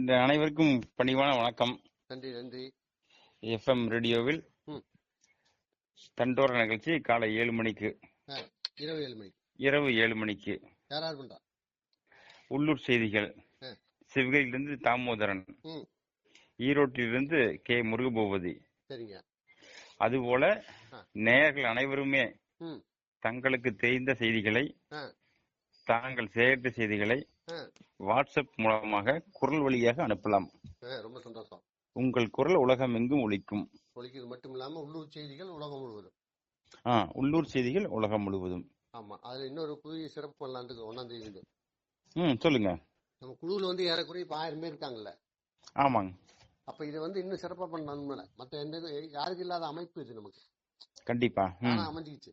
இந்த அனைவருக்கும் பணிவான வணக்கம். நன்றி நன்றி. எஃப்எம் ரேடியோவில். தண்டோர நிகழ்ச்சி காலை ஏழு மணிக்கு. இரவு ஏழு மணிக்கு. இரவு ஏழு மணிக்கு. யார் யார் பண்றா உள்ளூர் செய்திகள். ஆ. சிவகரியிலிருந்து தாமோதரன். ஈரோட்டிலிருந்து கே. முருகபூபதி. சரிங்க. அதுபோல. நேயர்கள் அனைவருமே தங்களுக்கு தெரிந்த செய்திகளை தாங்கள் சேகரித்த செய்திகளை வாட்ஸ்அப் மூலமாக குரல் வழியாக அனுப்பலாம். ரொம்ப சந்தோஷம். உங்கள் குரல் உலகம் எங்கும் ஒலிக்கும். ஒழிக்கிறது மட்டும் இல்லாம உள்ளூர் செய்திகள் உலகம் முழுவதும். ஆ, உள்ளூர் செய்திகள் உலகம் முழுவதும். ஆமா அதுல இன்னொரு புதிய சிறப்பு பண்ணலான்னு இருக்கு ஒன்னாம் தேதி ம் சொல்லுங்க. நம்ம குழுவில் வந்து ஏறக்குறைய இப்ப ஆயிரம் பேர் இருக்காங்கல்ல. ஆமாங்க. அப்ப இதை வந்து இன்னும் சிறப்பா பண்ணணும்னு மத்த எந்த யாருக்கு இல்லாத அமைப்பு இது நமக்கு. கண்டிப்பா. அமைஞ்சிக்கிச்சு.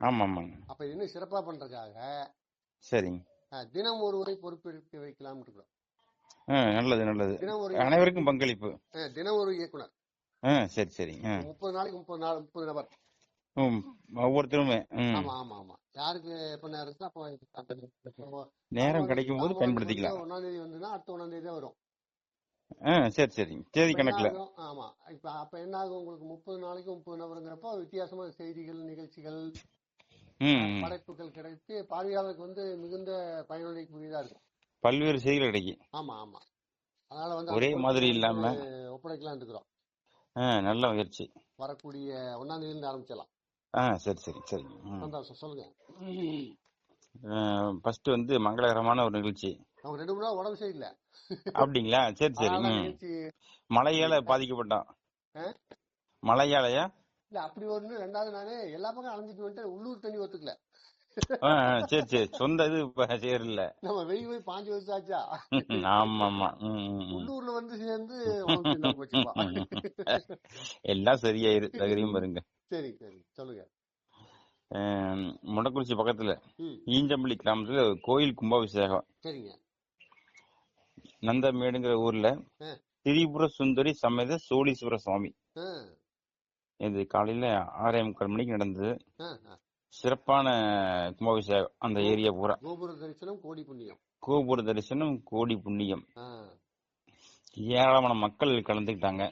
ஆமா ஆமாங்க அப்ப இன்னும் சிறப்பா பண்றதுக்காக சரிங்க. தினம் ஒரு உரை பொறுப்பெடுக்க வைக்கலாம்னு இருக்கிறோம். நல்லது நல்லது. அனைவருக்கும் பங்களிப்பு. தினம் ஒரு இயக்குனர். சரி சரி முப்பது நாளைக்கு முப்பது நாள் முப்பது நபர். ஒவ்வொருத்தருமே ஆமா ஆமா ஆமா. யாருக்கு எப்ப நேரம் அப்போ நேரம் கிடைக்கும் போது பயன்படுத்திக்கலாம். ஒண்ணாம் தேதி வந்துன்னா அடுத்த ஒண்ணாம் தேதி வரும். சரி சரி. தேதி கணக்குல? ஆமா. இப்ப அப்ப என்ன ஆகும்? உங்களுக்கு முப்பது நாளைக்கு முப்பது நபருங்கிறப்போ வித்தியாசமான செய்திகள் நிகழ்ச்சிகள். படைப்புகள் கிடைத்து பார்வையாளருக்கு வந்து மிகுந்த பயனுள்ளக்கூடியதா இருக்கும். பல்வேறு செய்திகள் கிடைக்கும் ஆமா ஆமா. அதனால வந்து ஒரே மாதிரி இல்லாம. ஒப்படைக்கலாம் இருக்கிறோம். நல்ல முயற்சி. வரக்கூடிய ஒன்னாம் தேதியில இருந்து ஆரம்பிச்சிடலாம். ஆ சரி சரி சரி. சந்தோஷம் சொல்லுங்க. ஃபர்ஸ்ட் வந்து மங்களகரமான ஒரு நிகழ்ச்சி. அவங்க ரெண்டு மூணு நாள் உடம்பு சரியில்லை. அப்படிங்களா? சரி சரி. மழையால பாதிக்கப்பட்டோம் ஆ? மழையாலயா? இல்ல அப்படி ஒண்ணு ரெண்டாவது நானு எல்லா பக்கம் அலைஞ்சிட்டு வந்துட்டு உள்ளூர் தண்ணி ஒத்துக்கல. சரி சரி. சொந்த இது சேரல. நம்ம வெளிய போய் பாஞ்சு வருஷம் ஆச்சா ஆமா. உள்ளூர்ல வந்து சேர்ந்து. எல்லாம் சரியாயிரு தகரியும் பாருங்க. சரி சரி. சொல்லுங்க. முடக்குறிச்சி பக்கத்துல ஈஞ்சம்பள்ளி கிராமத்துல கோயில் கும்பாபிஷேகம். சரிங்க. நந்தமேடுங்கிற ஊர்ல. திரிபுர சுந்தரி சமேத சோழீஸ்வர சுவாமி. இது காலையில ஆறே முக்கால் மணிக்கு நடந்தது. சிறப்பான கும்பாபிஷேகம் அந்த ஏரியா பூரா. கோபுர தரிசனம் கோடி புண்ணியம். கோபுர தரிசனம் கோடி புண்ணியம். ஏராளமான மக்கள் கலந்துக்கிட்டாங்க.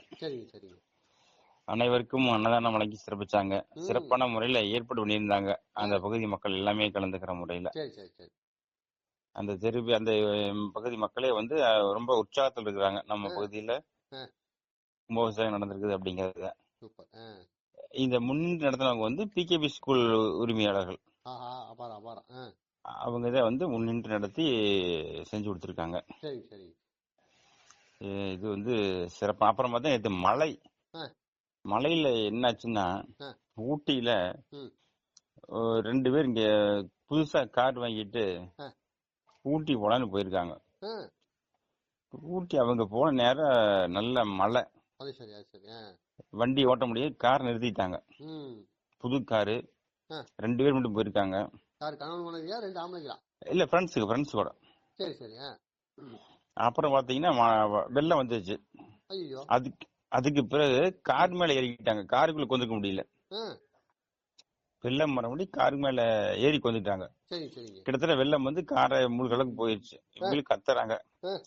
அனைவருக்கும் அன்னதானம் வழங்கி சிறப்பிச்சாங்க. சிறப்பான முறையில ஏற்பாடு பண்ணியிருந்தாங்க. அந்த பகுதி மக்கள் எல்லாமே கலந்துக்கிற முறையில. அந்த தெரு அந்த பகுதி மக்களே வந்து ரொம்ப உற்சாகத்தில் இருக்கிறாங்க. நம்ம. பகுதியில. கும்பாபிஷேகம் நடந்திருக்குது அப்படிங்கறத. இந்த முன்னின்று நடத்தினவங்க வந்து பிகேபி ஸ்கூல் உரிமையாளர்கள். அவங்க இதை வந்து முன்னின்று நடத்தி செஞ்சு கொடுத்துருக்காங்க. சரி சரி. அஹ் இது வந்து சிறப்பு. அப்புறம் பார்த்தா மழை ஆ. மழையில என்னாச்சுன்னா. ஊட்டியில ரெண்டு பேர் இங்க புதுசா கார் வாங்கிட்டு. ஊட்டி போலான்னு போயிருக்காங்க. ஊட்டி அவங்க போன நேரம் நல்ல மழை அது சரி அது சரி. ஆ. வண்டி ஓட்ட முடியாது. கார் நிறுத்திட்டாங்க. புது காரு. ரெண்டு பேர் மட்டும் போயிருக்காங்க. யார் கணவன் மனைவியா ரெண்டு ஆம்பளைங்களா? இல்ல ஃப்ரெண்ட்ஸுக்கு ஃப்ரெண்ட்ஸ் கூட. சரி சரி. அப்புறம் பாத்தீங்கன்னா வெள்ளம் வந்துச்சு அதுக்கு அதுக்கு பிறகு கார் மேல ஏறிக்கிட்டாங்க. காருக்குள்ள கொந்துக்க முடியல. வெள்ளம் மறுபடி கார் மேல ஏறி சரிங்க. கிட்டத்தட்ட வெள்ளம் வந்து காரை முழுகளவுக்கு போயிடுச்சு இவங்களுக்கு கத்துறாங்க.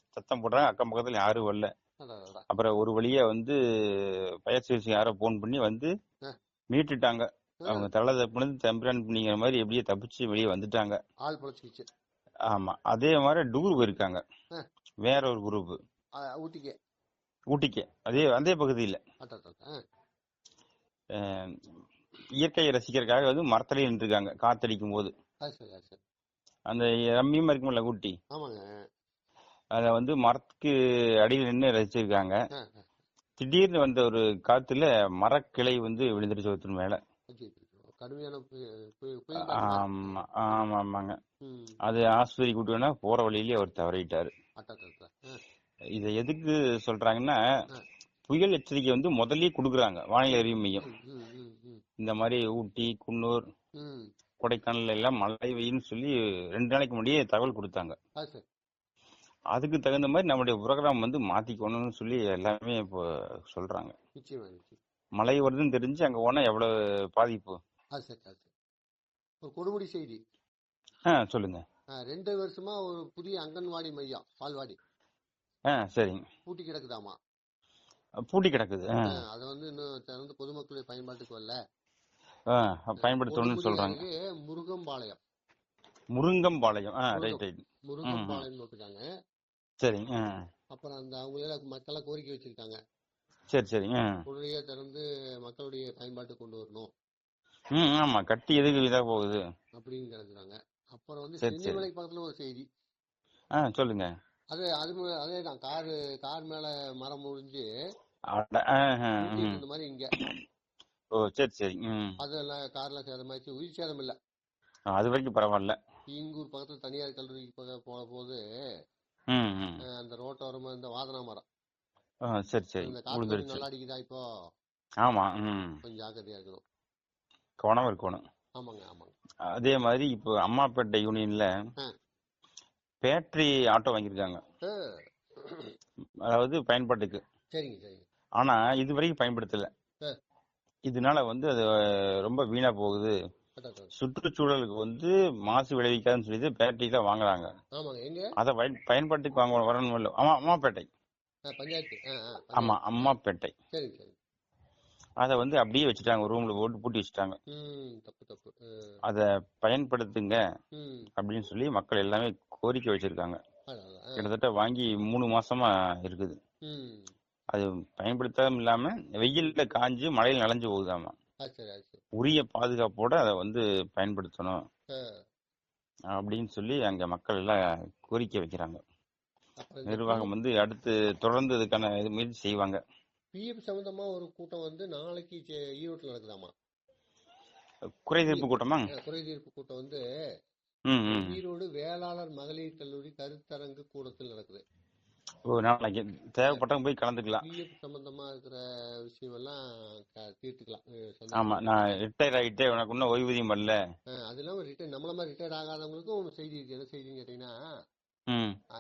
சத்தம் போடுறாங்க. அக்கம் பக்கத்துல யாரும் வரல. அப்புறம் ஒரு வழியா வந்து சர்வீஸ் யாரோ போன் பண்ணி வந்து. மீட்டுட்டாங்க. அவங்க தலை தப்புனது தம்பிரான் பண்ணிங்கிற மாதிரி எப்படியே தப்பிச்சு வெளியே வந்துட்டாங்க. ஆள் பொழைச்சிக்கிச்சு. ஆமா. அதே மாதிரி டூர் போயிருக்காங்க. வேற ஒரு குரூப் ஊட்டிக்கே. ஊட்டிக்கு. அதே அதே பகுதியில். இயற்கையை ரசிக்கிறதுக்காக வந்து மரத்தடியில் நின்றுருக்காங்க. காத்தடிக்கும் போது அந்த ரம்மியமா இருக்கும்ல ஊட்டி. ஆமாங்க. அத வந்து மரத்துக்கு அடியில் நின்று ரசிச்சிருக்காங்க. திடீர்னு வந்த ஒரு காத்துல மரக்கிளை வந்து விழுந்துருச்சு ஒருத்தர் மேல. ஆமா ஆமா ஆமாங்க. அது ஆஸ்பத்திரி கூட்டு வேணா போற வழியிலேயே அவர் தவறிட்டாரு. இதை எதுக்கு சொல்றாங்கன்னா. புயல் எச்சரிக்கை வந்து முதல்லயே கொடுக்குறாங்க வானிலை அறிவு மையம். இந்த மாதிரி ஊட்டி குன்னூர். கொடைக்கானல் எல்லாம் மழை பெய்யும்னு சொல்லி ரெண்டு நாளைக்கு முன்னாடியே தகவல் கொடுத்தாங்க. அதுக்கு தகுந்த மாதிரி நம்முடைய புரோகிராம் வந்து மாத்திக்கணும்னு சொல்லி எல்லாமே இப்போ சொல்றாங்க. மழை வருதுன்னு தெரிஞ்சு அங்க போனா எவ்வளவு பாதிப்பு? ஒரு கொடுமுடி செய்தி. ஆ சொல்லுங்க. ஆ, ரெண்டு வருஷமா ஒரு புதிய அங்கன்வாடி மையம் பால்வாடி. ஆ சரிங்க பூட்டி கிடக்குதாமா? பூட்டி கிடக்குது அது வந்து இன்னும் திறந்து பொதுமக்களுடைய பயன்பாட்டுக்கு வரல. பயன்படுத்தணும்னு சொல்றாங்க. முருகம்பாளையம். முருங்கம்பாளையம். Right right. முருகம்பாளையம் போட்டிருக்காங்க சரிங்க அப்புறம் அந்த அவங்கள மக்களா கோரிக்கை வச்சிருக்காங்க. சரி சரிங்க. உடனடியா திறந்து மக்களுடைய பயன்பாட்டுக்கு கொண்டு வரணும். ம் ஆமா. கட்டி எதுக்கு இதா போகுது? அப்படின்னு கிடக்குறாங்க அப்புறம் வந்து. சென்னிமலை பக்கத்துல ஒரு செய்தி. ஆ சொல்லுங்க. அது அது அதே தான். கார் கார் மேல மரம் முறிஞ்சு. இருந்த மாதிரி இங்க. ஓ சரி சரி அதெல்லாம் கார்ல சேதமாயிடுச்சு உயிர் சேதம் இல்ல. அது வரைக்கும் பரவாயில்ல. ஈங்கூர் பக்கத்துல தனியார் கல்லூரிக்கு போன போது அந்த ரோட்டோரமா இந்த வாதனா மரம். சரி சரி. இந்த விழுந்துருச்சு நல்லா அடிக்குதா இப்போ? ஆமா கொஞ்சம் ஜாக்கிரதையா இருக்கணும். கவனம் இருக்கணும் ஆமாங்க ஆமாங்க. அதே மாதிரி இப்போ அம்மாப்பேட்டை யூனியன்ல. பேட்டரி ஆட்டோ வாங்கியிருக்காங்க. அதாவது பயன்பாட்டுக்கு. சரிங்க சரிங்க. ஆனா இது வரைக்கும் பயன்படுத்தல. இதனால வந்து அது ரொம்ப வீணா போகுது. சுற்றுச்சூழலுக்கு வந்து மாசு விளைவிக்காதுன்னு சொல்லி பேட்டரி தான் வாங்குறாங்க. அதை பயன்- பயன்பாட்டுக்கு வாங்க வரணும் இல்ல. ஆமா அம்மாப்பேட்டை. ஆமா. அம்மாப்பேட்டை. அதை வந்து அப்படியே வச்சுட்டாங்க. ரூம்ல போட்டு பூட்டி வச்சுட்டாங்க. அதை பயன்படுத்துங்க அப்படின்னு சொல்லி மக்கள் எல்லாமே கோரிக்கை வச்சிருக்காங்க. கிட்டத்தட்ட வாங்கி மூணு மாசமா இருக்குது. அது பயன்படுத்தாம இல்லாம வெயில்ல காஞ்சு மழையில் நனைஞ்சு போகுதாமா. உரிய பாதுகாப்போட அதை வந்து பயன்படுத்தணும். அப்படின்னு சொல்லி அங்க மக்கள் எல்லாம் கோரிக்கை வைக்கிறாங்க. நிர்வாகம் வந்து அடுத்து தொடர்ந்து இதுக்கான இது முயற்சி செய்வாங்க. பிஎஃப் சம்பந்தமா ஒரு கூட்டம் வந்து நாளைக்கு ஈரோட்டில் நடக்குதாமா? குறை தீர்ப்பு கூட்டமா? குறை தீர்ப்பு கூட்டம் வந்து ஈரோடு வேளாளர் மகளிர் கல்லூரி கருத்தரங்கு கூடத்தில் நடக்குது. நாளைக்கு தேவைப்பட்டவங்க போய் கலந்துக்கலாம். பிஎஃப் சம்பந்தமா இருக்கிற விஷயம் எல்லாம் தீர்த்துக்கலாம். ஆமா நான் ரிட்டையர் ஆகிட்டே உனக்கு இன்னும் ஓய்வூதியம் அஹ், அது இல்லாம ரிட்டையர் நம்மள மாதிரி ரிட்டையர் ஆகாதவங்களுக்கும் ஒரு செய்தி இருக்கு. என்ன செய்தின்னு கேட்டீங்கன்னா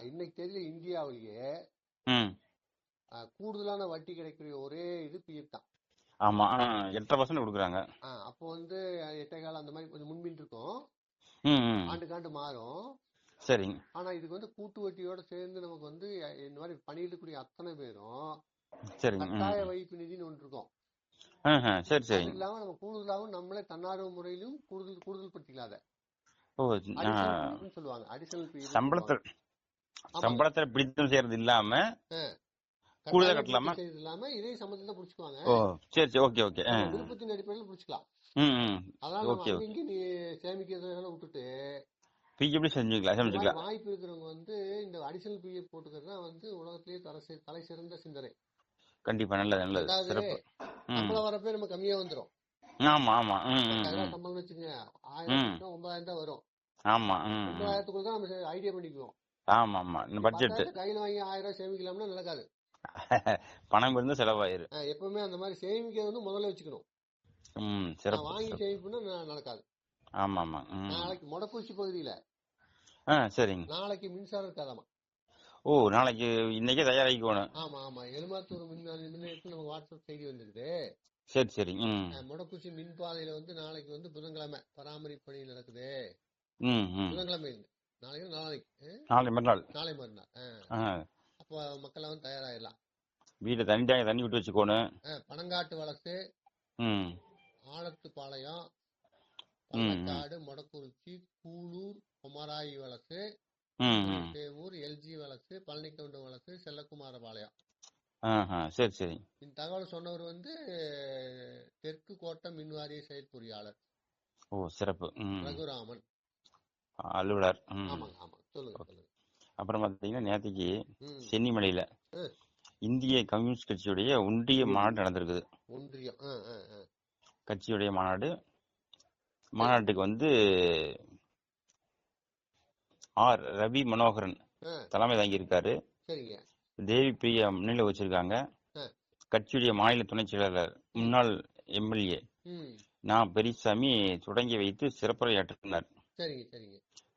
இன்னைக்கு தேதியில இந்தியாவிலேயே கூடுதலான வட்டி கிடைக்கிற ஒரே இது பிஎஃப் தான். ஆமா எட்டரை பர்சன்ட் கொடுக்குறாங்க. அப்போ வந்து எட்டை காலம் அந்த மாதிரி கொஞ்சம் முன்பின் இருக்கும். ஆண்டுக்காண்டு மாறும். சரிங்க. ஆனா இதுக்கு வந்து கூட்டு வட்டியோட சேர்ந்து நமக்கு வந்து இந்த மாதிரி பணியிடக்கூடிய அத்தனை பேரும் சரிங்க. கட்டாய வைப்பு நிதின்னு ஒன்று இருக்கும். சரி சரிங்க. இல்லாம நம்ம கூடுதலாகவும் நம்மளே தன்னார்வ முறையிலும் கூடுதல் கூடுதல் பின்னு சொல்லுவாங்க. அடிஷனல் சம்பளத்துல சம்பளத்துல பிடித்தம் செய்யறது இல்லாம கூடுதல் கட்டலாமா? இல்லாம இதே சம்பளத்துல புடிச்சுக்குவாங்க. சரி சரி ஓகே ஓகே விருப்பத்தின் அடிப்படையில் புடிச்சுக்கலாம். அங்க இங்க நீ சேமிக்கிறத விட்டுட்டு பிஜேபி செஞ்சுக்கலாம் செஞ்சுக்கலாம் வாய்ப்பு இருக்கிறவங்க வந்து இந்த அடிஷனல் பிஎஃப் போட்டுக்கிறது வந்து உலகத்திலேயே தலை தலை சிறந்த சிந்தனை. கண்டிப்பா நல்லது நல்லது. சிறப்பு. சம்பளம் வரப்பே நம்ம கம்மியா வந்துரும். ஆமா ஆமா. சம்பளம் வச்சுக்கோங்க. ஆயிரம் ஒன்பதாயிரம் தான் வரும். ஆமா ஒன்பதாயிரத்துக்குள்ள தான் நம்ம ஐடியா பண்ணிக்குவோம். ஆமா ஆமா. இந்த பட்ஜெட் கையில வாங்கி ஆயிரம் ரூபாய் சேமிக்கலாம்னா நடக்காது. பணம் இருந்தா செலவாயிரு எப்பவுமே அந்த மாதிரி சேமிக்கிறது வந்து முதல்ல வச்சுக்கணும். ம் சிறப்பு வாங்கி சேமிப்புன்னா நடக்காது. ஆமா ஆமா. நாளைக்கு மொடக்குறிச்சி பகுதியில ஆ சரிங்க. நாளைக்கு மின்சாரம் இருக்காதாமா? ஓ நாளைக்கு இன்னைக்கே தயாராகிக்கணும் ஆமா ஆமா. எலுமாத்தூர் மின் நமக்கு வாட்ஸ்அப் செய்தி வந்திருக்குது சரி சரி. ம். அஹ் மொடக்குறிச்சி மின் பாதையில வந்து நாளைக்கு வந்து புதன்கிழமை பராமரிப்பு பணி நடக்குது. ம் ம். புதன்கிழமை நாளைக்கு நாளைக்கு. நாளை மறுநாள். நாளை மறுநாள். அப்போ மக்கள் வந்து தயாராகிடலாம் வீட்டை தண்ணி டேங்க் தண்ணி விட்டு வச்சுக்கோணும் பனங்காட்டு வழக்கு ம். ஆலத்துப்பாளையம். பள்ளக்காடு மொடக்குறிச்சி கூலூர் குமராயி வழக்கு தேவூர் எல்ஜி வழக்கு பழனிக்கவுண்டம் வழக்கு செல்லக்குமாரபாளையம். சரி சரி. இந்த தகவல் சொன்னவர் வந்து தெற்கு கோட்டை மின்வாரிய செயற்பொறியாளர் ஓ சிறப்பு. ரகுராமன். அலுவலர். ஆமாங்க ஆமாங்க சொல்லுங்க சொல்லுங்க. அப்புறம் பார்த்தீங்கன்னா நேற்றுக்கு சென்னிமலையில். இந்திய கம்யூனிஸ்ட் கட்சியுடைய ஒன்றிய மாநாடு நடந்திருக்குது. ஒன்றியம். கட்சியுடைய மாநாடு. மாநாட்டுக்கு வந்து ஆர். ரவி மனோகரன் தலைமை தாங்கியிருக்காரு. தேவி பிரியா முன்னிலை வச்சிருக்காங்க. கட்சியுடைய மாநில துணைச் செயலாளர் முன்னாள் எம்எல்ஏ. நான் பெரியசாமி தொடங்கி வைத்து சிறப்புரையாற்றினார்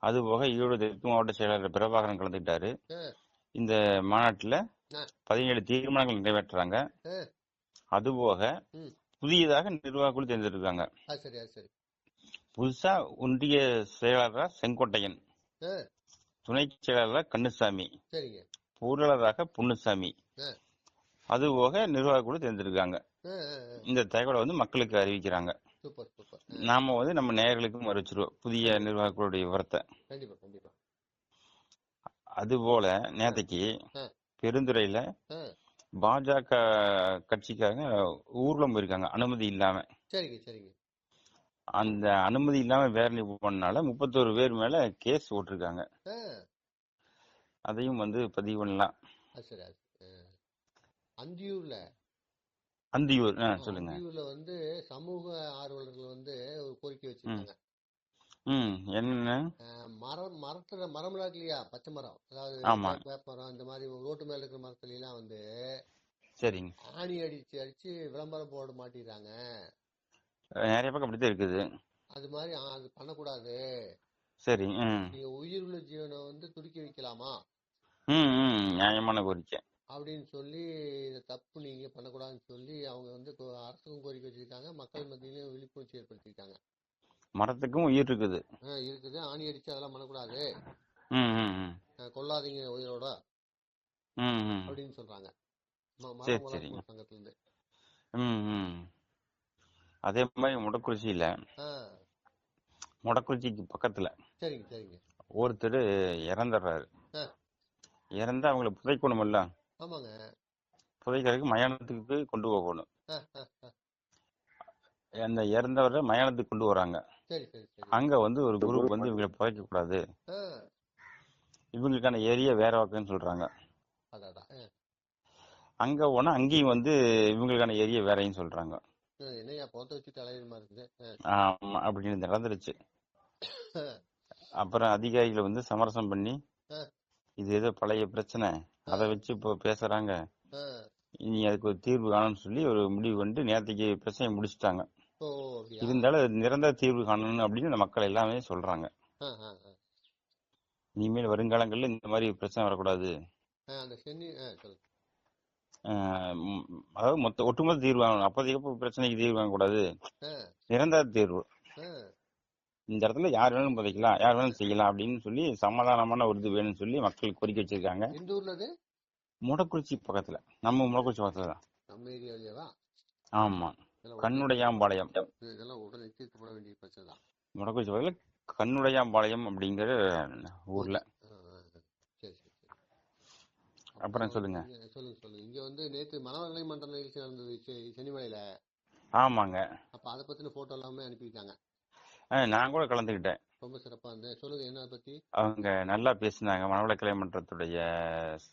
அதுபோக ஈரோடு தெற்கு மாவட்ட செயலாளர் பிரபாகரன் கலந்துக்கிட்டாரு. இந்த மாநாட்டுல. பதினேழு தீர்மானங்கள் நிறைவேற்றுறாங்க. அதுபோக. புதியதாக நிர்வாக குழு தேர்ந்தெடுக்காங்க புதுசா ஒன்றிய செயலாளரா செங்கோட்டையன். துணை செயலாளரா கண்ணுசாமி சரிங்க. பொருளாளராக பொன்னுசாமி. ஆ. அது போக நிர்வாக குழு தேர்ந்தெடுக்காங்க. இந்த தகவலை வந்து மக்களுக்கு அறிவிக்கிறாங்க. நாம வந்து நம்ம நேயர்களுக்கும் அறிவிச்சிருவோம். புதிய நிர்வாக குழுடைய விவரத்தை. அது போல நேத்தைக்கு. பெருந்துறையில பாஜக கட்சிக்காரங்க ஊர்வலம் போயிருக்காங்க. அனுமதி இல்லாம. அந்த அனுமதி இல்லாம பேரணி பண்ணனால முப்பத்தோரு பேர் மேல கேஸ் போட்டிருக்காங்க. அதையும் வந்து பதிவு பண்ணலாம். அந்தியூர்ல? அந்தியூர். சொல்லுங்க. அந்தியூர்ல வந்து சமூக ஆர்வலர்கள் வந்து ஒரு கோரிக்கை வச்சிருக்காங்க. ம். என்ன மரம் மரத்துல மரம் இருக்கு இல்லையா? பச்சை மரம். அதாவது வேப்பமரம் இந்த மாதிரி ரோட்டு மேல இருக்கிற மரத்துல எல்லாம் வந்து சரிங்க. ஆணி அடிச்சு அடிச்சு விளம்பரம் போட மாட்டேங்கிறாங்க நிறைய பக்கம் அப்படித்தான் இருக்குது. அது மாதிரி அது பண்ணக்கூடாது. சரி நீங்க உயிர் உள்ள ஜீவனை வந்து துடிக்க வைக்கலாமா? ம் ம். நியாயமான கோரிக்கை. அப்படின்னு சொல்லி இதை தப்பு நீங்க பண்ணக்கூடாதுன்னு சொல்லி அவங்க வந்து கோ- அரசுக்கும் கோரிக்கை வச்சிருக்காங்க. மக்கள் மத்தியிலும் விழிப்புணர்ச்சி ஏற்படுத்தியிருக்காங்க. மரத்துக்கும் உயிர் இருக்குது. ஆ, இருக்குது. ஆணி அடிச்சு அதெல்லாம் பண்ணக்கூடாது. ம் ம் ம். ஆ, கொல்லாதீங்க உயிரோட. ம் ம். அப்படின்னு சொல்றாங்க. ம- சரி, மரம் சரிங்க. வளர்ப்பு சங்கத்துல இருந்து ம் ம். அதே மாதிரி முடக்குறிச்சியில ஆ. முடக்குறிச்சிக்கு பக்கத்துல சரிங்க சரிங்க. ஒருத்தர் இறந்துடுறாரு. இறந்து அவங்கள புதைக்கணும் இல்ல ஆமாங்க. புதைக்கிறதுக்கு மயானத்துக்கு கொண்டு போகணும். அந்த இறந்தவரை மயானத்துக்கு கொண்டு வராங்க. அங்க வந்து ஒரு குரூப் வந்து இவங்களை புதைக்க கூடாது இவங்களுக்கான ஏரியா வேற பக்கம்னு சொல்றாங்க. அங்க போனா அங்கேயும் வந்து இவங்களுக்கான ஏரியா வேறையும் சொல்றாங்க. ஆமா அப்படின்னு நடந்துருச்சு. அப்புறம் அதிகாரிகளை வந்து சமரசம் பண்ணி. இது ஏதோ பழைய பிரச்சனை. அதை வச்சு இப்போ பேசுறாங்க. இனி அதுக்கு ஒரு தீர்வு காணும்னு சொல்லி ஒரு முடிவு பண்ணிட்டு நேற்றுக்கு பிரச்சனையை முடிச்சிட்டாங்க. இருந்தாலும் நிரந்தர தீர்வு காணணும் அப்படின்னு இந்த மக்கள் எல்லாமே சொல்றாங்க. இனிமேல் வருங்காலங்களில் இந்த மாதிரி பிரச்சனை வரக்கூடாது. அதாவது மொத்த ஒட்டுமொத்த தீர்வு வாங்கணும் அப்போதைக்கு பிரச்சனைக்கு தீர்வு வாங்கக்கூடாது நிரந்தர தீர்வு. இந்த இடத்துல யார் வேணாலும் புதைக்கலாம் யார் வேணாலும் செய்யலாம் அப்படின்னு சொல்லி சமாதானமான ஒரு இது வேணும்னு சொல்லி மக்கள் கோரிக்கை வச்சிருக்காங்க. எந்த ஊர்ல அது? முடக்குறிச்சி பக்கத்துல. நம்ம முடக்குறிச்சி பக்கத்துல தான். நம்ம ஏரியாவிலேயேவா ஆமா. கண்ணுடையாம்பாளையம். இதெல்லாம் உடனே தீர்க்கப்பட வேண்டிய பிரச்சனை தான். முடக்குறிச்சி பக்கத்துல கண்ணுடையாம்பாளையம் அப்படிங்கிற ஊர்ல. அப்புறம் சொல்லுங்க. சொல்லுங்க சொல்லுங்க. இங்க வந்து நேத்து மனவர்களை மன்ற நிகழ்ச்சி நடந்தது சென்னிமலையில ஆமாங்க. அப்ப அதை பத்தின போட்டோ எல்லாமே அனுப்பியிருக்காங்க ஆஹ் நான் கூட கலந்துக்கிட்டேன். ரொம்ப சிறப்பா இருந்தது. சொல்லுங்க என்ன பத்தி? அவங்க நல்லா பேசினாங்க. மனவளக்கலை மன்றத்துடைய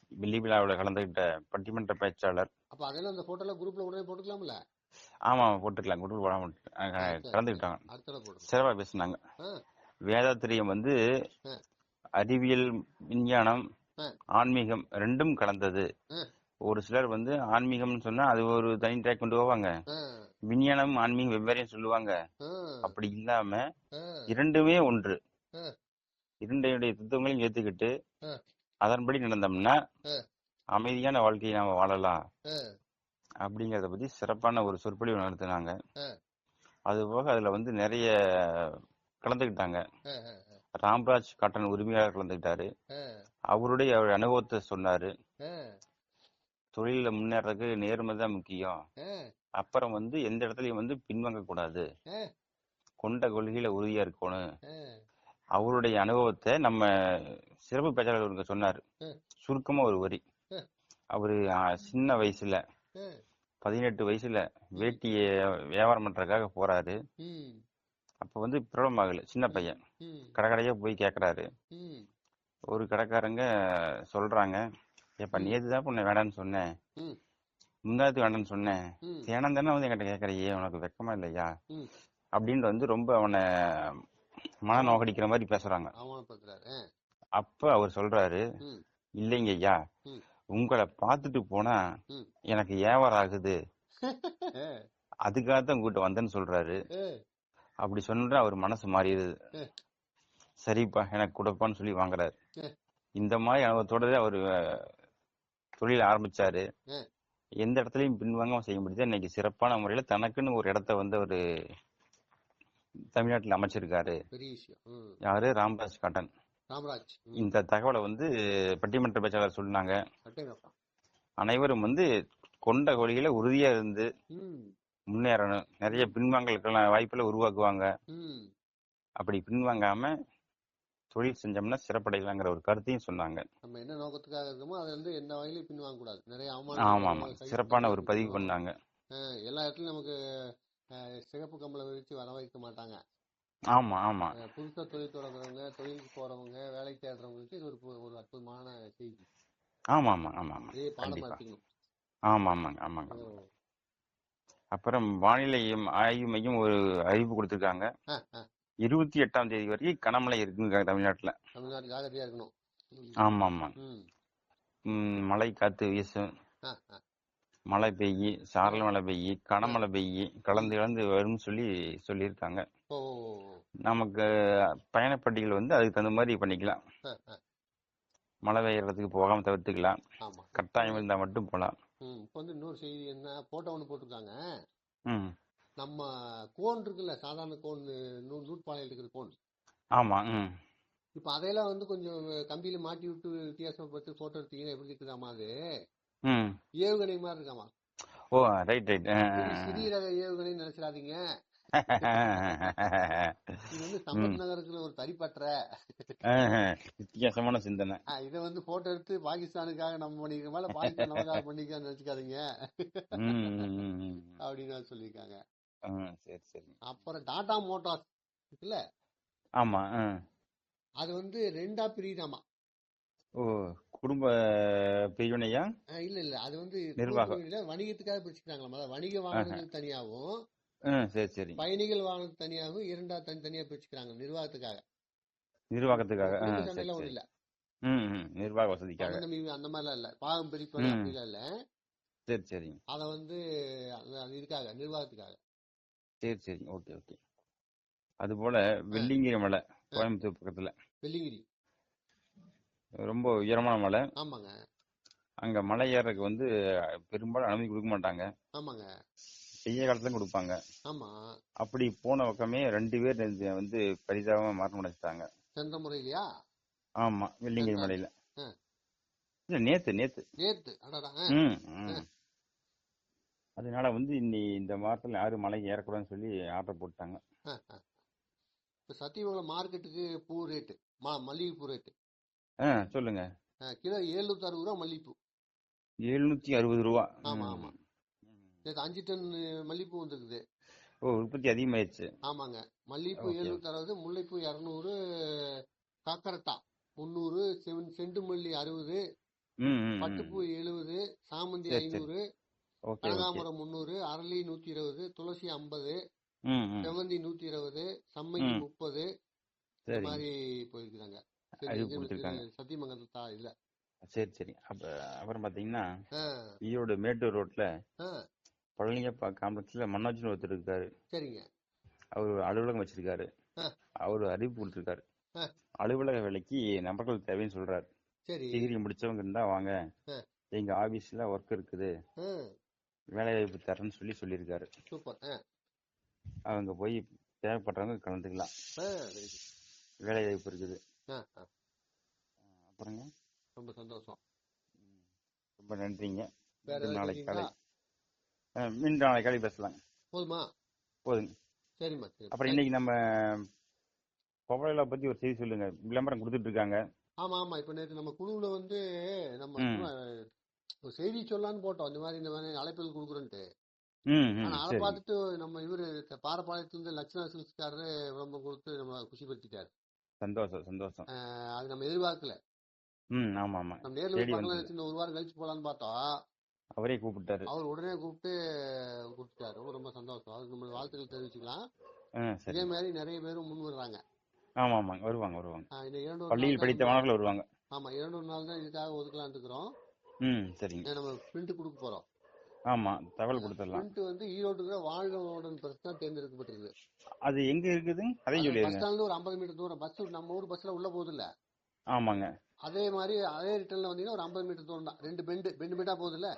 வெள்ளி விழாவில் கலந்துக்கிட்ட பட்டிமன்ற பேச்சாளர். அப்ப அதெல்லாம் அந்த போட்டோ எல்லாம் குரூப்ல உடனே போட்டுக்கலாம்ல? ஆமா போட்டுக்கலாம். போடாம கலந்துக்கிட்டாங்க. சிறப்பா பேசினாங்க. வேதாத்திரியம் வந்து. அறிவியல் விஞ்ஞானம். ஆன்மீகம் ரெண்டும் கலந்தது. ஒரு சிலர் வந்து ஆன்மீகம்னு சொன்னா அது ஒரு தனி ட்ராக் கொண்டு போவாங்க. விஞ்ஞானம் ஆன்மீகம் வெவ்வேறையும் சொல்லுவாங்க. அப்படி இல்லாம இரண்டுமே ஒன்று. இரண்டையுடைய தத்துவங்களையும் ஏத்துக்கிட்டு. அதன்படி நடந்தோம்னா. அமைதியான வாழ்க்கையை நாம வாழலாம். அப்படிங்கறத பத்தி சிறப்பான ஒரு சொற்பொழிவு நடத்தினாங்க. அது போக அதுல வந்து நிறைய கலந்துக்கிட்டாங்க. ராம்ராஜ் காட்டன் உரிமையாளர் கலந்துக்கிட்டாரு. அவருடைய அவர் அனுபவத்தை சொன்னாரு. தொழில முன்னேறதுக்கு நேர்மை தான் முக்கியம். அப்புறம் வந்து எந்த இடத்துலயும் வந்து பின்வாங்க கூடாது. கொண்ட கொள்கையில உறுதியா இருக்கணும். அவருடைய அனுபவத்தை நம்ம சிறப்பு பேச்சாளர் சொன்னாரு. சுருக்கமா ஒரு வரி. அவரு சின்ன வயசுல பதினெட்டு வயசுல வேட்டிய வியாபாரம் பண்றதுக்காக போறாரு. அப்ப வந்து பிரபலம் ஆகல சின்ன பையன். ம், கடைக்கடையா போய் கேக்குறாரு. ஒரு கடைக்காரங்க சொல்றாங்க ஏப்பா. நேத்து தான் உன்னை வேண்டாம்னு சொன்னேன். முந்தாத்து வேண்டாம்னு சொன்னேன் தினம் தானே வந்து என்கிட்ட கேக்குறியே உனக்கு வெக்கமா இல்லையா ம். அப்படின்ட்டு வந்து ரொம்ப அவனை மன நோகடிக்கிற மாதிரி பேசுறாங்க அப்ப அவர் சொல்றாரு இல்லைங்க ஐயா. உங்களை பார்த்துட்டு போனா. எனக்கு வியாபாரம் ஆகுது ஆ, அதுக்காக தான் உங்ககிட்ட வந்தேன்னு சொல்றாரு அப்படி சொன்னா அவர் மனசு மாறிடுது. சரிப்பா எனக்கு கொடுப்பான்னு சொல்லி வாங்குறாரு. இந்த மாதிரி அனுபவத்தோட அவர் தொழில் ஆரம்பிச்சாரு. எந்த இடத்துலயும் பின்வாங்காம செய்ய முடியுது இன்னைக்கு சிறப்பான முறையில தனக்குன்னு ஒரு இடத்த வந்து அவரு தமிழ்நாட்டுல அமைச்சிருக்காரு. யாரு? ராம்ராஜ் காட்டன். இந்த தகவலை வந்து பட்டிமன்ற பேச்சாளர் சொன்னாங்க. அனைவரும் வந்து கொண்ட கொள்கையில உறுதியா இருந்து முன்னேறணும். நிறைய பின்வாங்கலுக்கெல்லாம் வாய்ப்புகளை உருவாக்குவாங்க. அப்படி பின்வாங்காம தொழில் செஞ்சோம்னா சிறப்படையலாங்கிற ஒரு கருத்தையும் சொன்னாங்க. நம்ம என்ன நோக்கத்துக்காக இருக்கோமோ அதுல இருந்து எந்த வகையிலும் பின்வாங்க கூடாது. நிறைய ஆமா அவமானங்கள் ஆமா. சகிச்சு சிறப்பான ஒரு பதிவு. பண்ணாங்க. எல்லா இடத்துலயும் நமக்கு சிகப்பு கம்பளை விரிச்சு வர வைக்க மாட்டாங்க. ஆமா ஆமா. புதுசா தொழில் தொடங்குறவங்க தொழிலுக்கு போறவங்க வேலை தேடுறவங்களுக்கு இது ஒரு ஒரு அற்புதமான செய்தி. ஆமா ஆமா ஆமா ஆமா. கண்டிப்பா. ஆமா ஆமாங்க ஆமாங்க. அப்புறம் வானிலை ஆய்வு மையம் ஒரு அறிவிப்பு கொடுத்திருக்காங்க. இருபத்தி எட்டாம் தேதி வரைக்கும் கனமழை இருக்குங்க தமிழ்நாட்டுல. தமிழ்நாட்டுக்கு ஜாகிரதையா இருக்கணும். ஆமா ஆமா மழை காத்து வீசும். மழை பெய்யி சாரல் மழை பெய்யி கனமழை பெய்யி கலந்து கலந்து வரும்னு சொல்லி சொல்லியிருக்காங்க. நமக்கு பயணப்பட்டிகள் வந்து அதுக்கு தகுந்த மாதிரி பண்ணிக்கலாம். மழை பெய்யறதுக்கு போகாம தவிர்த்துக்கலாம். கட்டாயம் இருந்தா மட்டும் போலாம். இப்போ வந்து இன்னொரு செய்தி என்ன போட்டோ ஒன்று போட்டிருக்காங்க. ம். நம்ம கோன் இருக்குல்ல சாதாரண கோன் நூ நூற்பாலையில் இருக்கிற கோன். ஆமா இப்போ அதையெல்லாம் வந்து கொஞ்சம் கம்பியில மாட்டி விட்டு வித்தியாசப்பட்டு போட்டோ எடுத்தீங்கன்னா எப்படி இருக்குதாமா அது? ஏவுகணை மாதிரி இருக்காமா? ஓ ரைட் ரைட் சிறி- சிறிய ரக ஏவுகணை நினைச்சிடாதீங்க. இது வந்து சம்பத் நகரத்துல ஒரு தறிப்பற்ற வித்தியாசமான சிந்தனை. இதை வந்து போட்டோ எடுத்து பாகிஸ்தானுக்காக நம்ம பண்ணிக்கிற மேல பாகிஸ்தான் நமக்காக பண்ணிக்க நினைச்சுக்காதீங்க. அப்படின்னு சொல்லியிருக்காங்க. சரி சரி அப்புறம் டாடா மோட்டார்ஸ் இருக்குல்ல? ஆமா. அது வந்து ரெண்டா பிரியுதாமா? ஓ குடும்ப பிரிவினையா? இல்ல இல்ல. அது வந்து நிர்வாகம். வீடுல வணிகத்துக்காக அதாவது வணிக வாகனங்கள் தனியாகவும் ம் சரி சரி. பயணிகள் வாகனம் தனியாகவும் இரண்டா தனித்தனியா பிரிச்சுக்கிறாங்க நிர்வாகத்துக்காக. நிர்வாகத்துக்காக. சரி இல்ல. நிர்வாக வசதிக்காக. அந்த மாதிரிலாம் இல்ல. பாகம் பிரிப்பது ம். அப்படிலாம் இல்ல. சரி சரி அத வந்து இதுக்காக நிர்வாகத்துக்காக. சரி சரி. Okay okay. அதுபோல வெள்ளிங்கிரி மலை கோயம்புத்தூர் பக்கத்துல. வெள்ளிங்கிரி. ரொம்ப உயரமான மலை. ஆமாங்க. அங்க மலை ஏறதுக்கு வந்து பெரும்பாலும் அனுமதி கொடுக்க மாட்டாங்க. ஆமாங்க. செய்ய காலத்துல கொடுப்பாங்க. ஆமா. அப்படி போன பக்கமே ரெண்டு பேர் வந்து பரிதாபமா மரணம் அடைச்சிட்டாங்க சென்ற முறையிலயா? ஆமா வெள்ளிங்கிரி மலையில. இல்ல நேத்து நேத்து. ம். அதனால வந்து இன்னி இந்த வாரத்துல யாரும் மலை ஏறக்கூடாதுன்னு சொல்லி ஆர்டர் போட்டாங்க. இப்ப சத்தியமங்கலம் மார்க்கெட்டுக்கு பூ ரேட்டு மா மல்லிகைப்பூ ரேட்டு ஆ சொல்லுங்க கிலோ எழுநூத்தி அறுபது ரூபா மல்லிகைப்பூ எழுநூத்தி அறுபது ரூபா ஆமா. ஆமா. நேற்று அஞ்சு டன் மல்லிகைப்பூ வந்திருக்குது ஓ உற்பத்தி அதிகமாயிருச்சு ஆமாங்க மல்லிகைப்பூ. எழுநூத்தி அறுபது முல்லைப்பூ இரநூறு காக்கரட்டா முந்நூறு செவன் செண்டுமல்லி அறுபது ம், ம், ம். பட்டுப்பூ எழுபது சாமந்தி. ஐநூறு கனகாமரம் முந்நூறு அரளி நூத்தி இருபது துளசி ஐம்பது. செவந்தி நூத்தி இருபது சம்மங்கி. முப்பது இந்த மாதிரி போயிருக்கிறாங்க. சத்தியமங்கலத்து தா இல்ல. சரி சரி. அப்ப அப்புறம் பாத்தீங்கன்னா ஈரோடு மேட்டூர் ரோட்ல பழனியப்பா காம்ப்ளெக்ஸ்ல மன்னோஜன் ஒருத்தர் இருக்காரு. சரிங்க. அவர் அலுவலகம் வச்சிருக்காரு. அவர் அறிவிப்பு கொடுத்திருக்காரு. அலுவலக வேலைக்கு நபர்கள் தேவைன்னு சொல்றாரு. சரி. டிகிரி முடிச்சவங்க இருந்தா வாங்க. எங்க ஆபீஸ்ல ஒர்க் இருக்குது. ஆ, வேலை வாய்ப்பு தரேன்னு சொல்லி சொல்லியிருக்காரு. சூப்பர். அவங்க போய் தேவைப்படுறவங்க கலந்துக்கலாம். ஆ, very good. வேலை வாய்ப்பு இருக்குது அப்புறங்க? ரொம்ப சந்தோஷம். ரொம்ப நன்றிங்க. நாளைக்கு காலை மீண்டும் நாளைக்கு காலை பேசலாம். போதுமா? போதுங்க. சரிம்மா சரி. அப்புறம் இன்னைக்கு நம்ம பவளா பத்தி ஒரு செய்தி சொல்லுங்க. விளம்பரம் கொடுத்துட்டு இருக்காங்க. ஆமா ஆமா இப்ப நேத்து நம்ம குழுவுல வந்து நம்ம ஒரு செய்தி சொல்லலாம்னு போட்டோம். இந்த மாதிரி இந்த மாதிரி அழைப்புகள் கொடுக்குறோன்ட்டு. ஆனா அதை பார்த்துட்டு நம்ம இவரு பாரப்பாளையத்துல இருந்து லட்சுமண சில்ஸ்காரரு விளம்பரம் கொடுத்து நம்ம குஷிப்படுத்திட்டாரு. சந்தோஷம் சந்தோஷம். அது நம்ம எதிர்பார்க்கல. ம் ஆமா ஆமா. நம்ம நேர்ல பார்க்கலாம் ஒரு வாரம் கழிச்சு போலான்னு பார்த்தோம். அவரே கூப்பிட்டாரு. அவர் உடனே கூப்பிட்டு கொடுத்துட்டாரு ரொம்ப ரொம்ப சந்தோஷம். அதுக்கு நம்ம வாழ்த்துக்கள் தெரிவிச்சுக்கலாம். இதே மாதிரி நிறைய பேரும் முன் வர்றாங்க. ஆமா ஆமா. வருவாங்க வருவாங்க. பள்ளியில் படித்த மாணவர்கள் வருவாங்க. ஆமா இரண்டு நாள் தான் இதுக்காக ஒதுக்கலாம்னு இருக்கிறோம். ம் சரிங்க நம்ம பிரிண்ட் கொடுக்க போறோம். ஆமா தகவல் கொடுத்துடலாம். பிரிண்ட் வந்து ஈரோட்டுக்கு வாழ்கோடன் பிரஸ் தான் தேர்ந்தெடுக்கப்பட்டிருக்கு. அது எங்க இருக்குது? அதையும் பஸ் சொல்லிடுங்க. ஸ்டாண்ட்ல ஒரு ஐம்பது மீட்டர் தூரம். பஸ் நம்ம ஊர் பஸ்ல உள்ள போகுது இல்ல ஆமாங்க. அதே மாதிரி அதே ரிட்டர்ன்ல வந்தீங்கன்னா ஒரு ஐம்பது மீட்டர் தூரம் தான். ரெண்டு பெண்டு பெண்டு பெண்டா போகுது இல்ல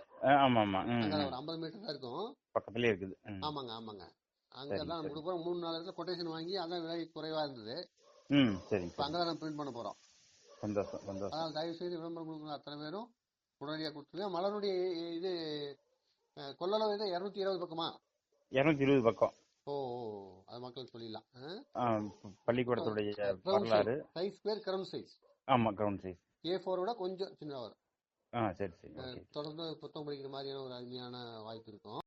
ஆமா ஆமா. ஒரு ஐம்பது மீட்டர் தான் இருக்கும். பக்கத்துலயே இருக்குது. ம். ஆமாங்க ஆமாங்க. அங்க சரி, தான் நம்ம சரி. போறோம். மூணு நாலு இடத்துல கொட்டேஷன் வாங்கி அதான் விலை குறைவா இருந்தது. ம் சரிங்க இப்ப அங்கதான் நம்ம பிரிண்ட் பண்ண போறோம். சந்தோஷம் சந்தோஷம். அதனால் தயவு செய்து விளம்பரம் கொடுக்குற அத்தனை பேரும். உடனடியாக கொடுத்துருங்க மலருடைய இது கொள்ளளவு இது இரநூத்தி இருபது பக்கமா? இருநூத்தி இருபது பக்கம். ஓ ஓ, அது மக்களுக்கு சொல்லிடலாம். பள்ளிக்கூடத்துடைய வரலாறு. சைஸ் பேர் கிரவுண்ட் சைஸ் ஆமா கிரவுண்ட் சைஸ் ஏ விட கொஞ்சம் சின்னதாக வரும். ஆ சரி சரி. தொடர்ந்து புத்தகம் படிக்கிற மாதிரியான ஒரு அருமையான வாய்ப்பு இருக்கும்.